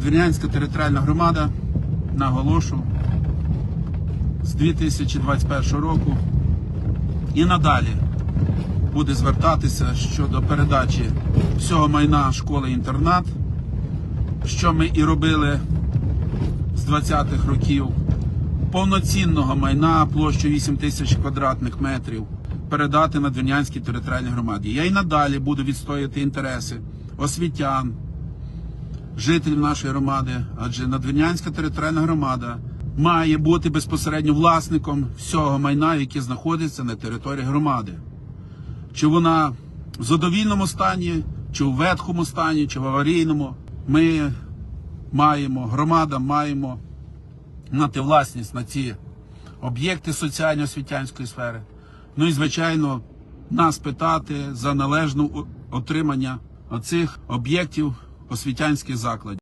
Надвірнянська територіальна громада, наголошу, з 2021 року і надалі буде звертатися щодо передачі всього майна школи-інтернат, що ми і робили з 20-х років, повноцінного майна площею 8 тисяч квадратних метрів передати Надвірнянській територіальній громаді. Я і надалі буду відстояти інтереси освітян, жителів нашої громади, адже Надвірнянська територіальна громада має бути безпосередньо власником всього майна, яке знаходиться на території громади. Чи вона в задовільному стані, чи в ветхому стані, чи в аварійному, ми маємо, громада маємо мати власність на ці об'єкти соціально-освітянської сфери. Ну і, звичайно, нас питати за належне отримання цих об'єктів освітянських закладів.